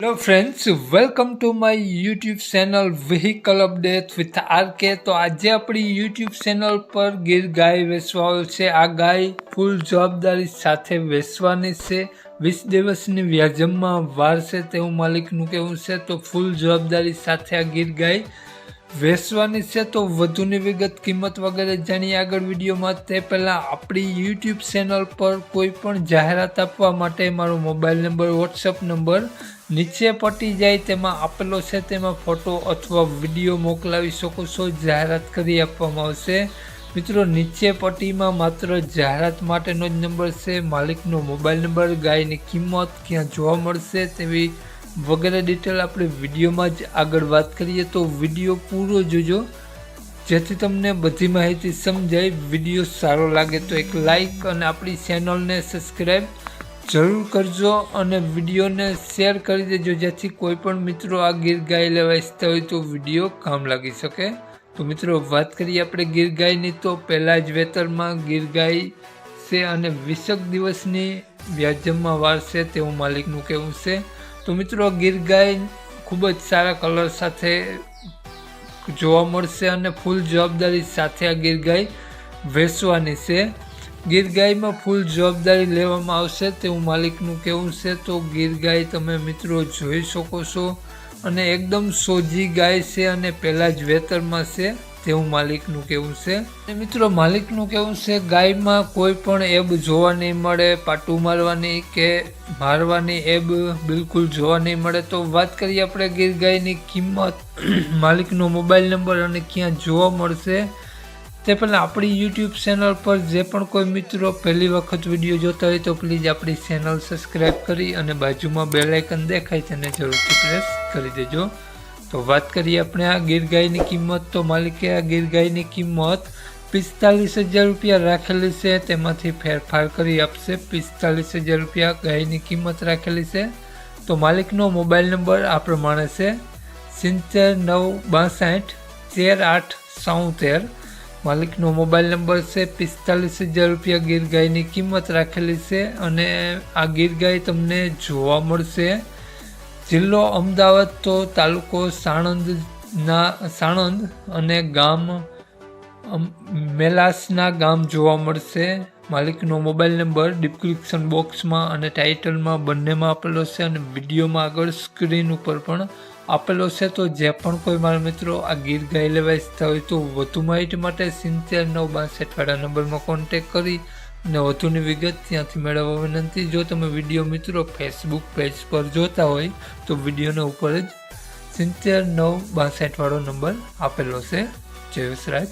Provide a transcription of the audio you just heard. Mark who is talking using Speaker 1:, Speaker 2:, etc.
Speaker 1: Hello friends welcome to my YouTube channel vehicle update with RK તો આજે આપણી YouTube channel પર ગીર ગાય વેચવાઓ છે. આ ગાય ફૂલ જવાબદારી સાથે વેચવાની છે. વીસ દિવસની વ્યાજમમાં વાર છે તેવું માલિકનું કહેવું છે. તો ફૂલ જવાબદારી સાથે આ ગીર ગાય વેચવાની છે તો વધુની વિગત કિંમત વગેરે જાણીએ આગળ વિડીયોમાં. તે પહેલાં આપણી યુટ્યુબ ચેનલ પર કોઈ પણ જાહેરાત આપવા માટે મારો મોબાઈલ નંબર વોટ્સઅપ નંબર નીચે પટી જાય તેમાં આપેલો છે. તેમાં ફોટો અથવા વીડિયો મોકલાવી શકો છો. જાહેરાત કરી આપવામાં આવશે. મિત્રો, નીચે પટ્ટીમાં માત્ર જાહેરાત માટેનો જ નંબર છે. માલિકનો મોબાઈલ નંબર, ગાયની કિંમત ક્યાં જોવા મળશે તેવી વગેરે ડિટેલ આપણે વિડીયોમાં જ આગળ વાત કરીએ તો વીડિયો પૂરો જોજો. જેથી તમને બધી માહિતી સમજાય, વીડિયો સારો લાગે તો એક લાઈક અને આપણી ચેનલને સબસ્ક્રાઈબ જરૂર કરજો અને વિડીયોને શેર કરી દેજો, જેથી કોઈ પણ મિત્રો આ ગીર ગાય લેવા ઈચ્છતા હોય તો વીડિયો કામ લાગી શકે. તો મિત્રો, વાત કરીએ આપણે ગીર ગાયની તો પહેલાં જ વેતરમાં ગીર ગાય છે અને વીસક દિવસની વ્યાજમમાં વાર છે તેવું માલિકનું કહેવું છે. તો મિત્રો ગીર ગાય ખૂબ જ સારા કલર સાથે જોવા મળશે અને ફૂલ જવાબદારી સાથે આ ગીર ગાય વેચવાની છે. ગીર ગાયમાં ફૂલ જવાબદારી લેવામાં આવશે તેવું માલિકનું કહેવું છે. તો ગીર ગાય તમે મિત્રો જોઈ શકો છો અને એકદમ સોજી ગાય છે અને પહેલાં જ વેતરમાં છે. તેવું માલિકનું કહેવું છે? મિત્રો, માલિકનું કહેવું છે? ગાયમાં કોઈ પણ એબ જોવા નહીં મળે, પાટું મારવાની કે મારવાની એબ બિલકુલ જોવા નહીં મળે. તો વાત કરીએ આપણે ગીર ગાયની કિંમત. માલિકનો મોબાઈલ નંબર અને ક્યાં જોવા મળશે? તે પહેલાં આપણી યુટ્યુબ ચેનલ પર જે પણ કોઈ મિત્રો પહેલી વખત વીડિયો જોતા હોય તો પ્લીઝ આપણી ચેનલ સબસ્ક્રાઈબ કરી અને બાજુમાં બેલાઇકન દેખાય તેને જરૂરથી પ્રેસ કરી દેજો. તો વાત કરીએ આપણે આ ગીર ગાયની કિંમત. તો માલિકે આ ગીર ગાયની કિંમત પિસ્તાલીસ હજાર રૂપિયા રાખેલી છે. તેમાંથી ફેરફાર કરી આપશે પિસ્તાલીસ હજાર રૂપિયા ગાયની કિંમત રાખેલી છે. તો માલિકનો મોબાઈલ નંબર આ પ્રમાણે છે. સિત્તેર નવ બાસઠ તેર આઠ સાઉતેર માલિકનો મોબાઈલ નંબર છે પિસ્તાલીસ હજાર રૂપિયા ગીર ગાયની કિંમત રાખેલી છે. અને આ ગીર ગાય તમને જોવા મળશે. જિલ્લો અમદાવાદ તો તાલુકો સાણંદના સાણંદ અને ગામ મેલાસના ગામ જોવા મળશે. માલિકનો મોબાઈલ નંબર ડિસ્ક્રિપ્શન બોક્સમાં અને ટાઇટલમાં બંનેમાં આપેલો છે અને વિડીયોમાં આગળ સ્ક્રીન ઉપર પણ આપેલો છે. તો જે પણ કોઈ મારા મિત્રો આ ગીર ગાય લેવા ઈચ્છતા હોય તો વધુ માહિતી માટે સિત્તેર નવ બાસઠવાળા નંબરમાં કોન્ટેક કરી અને વધુની વિગત ત્યાંથી મેળવવા વિનંતી, જો તમે વીડિયો મિત્રો ફેસબુક પેજ પર જોતા હોય, તો વિડીયોના ઉપર જ સિત્તેર નવ બાસઠવાળો નંબર આપેલો છે. જય વિસરાજ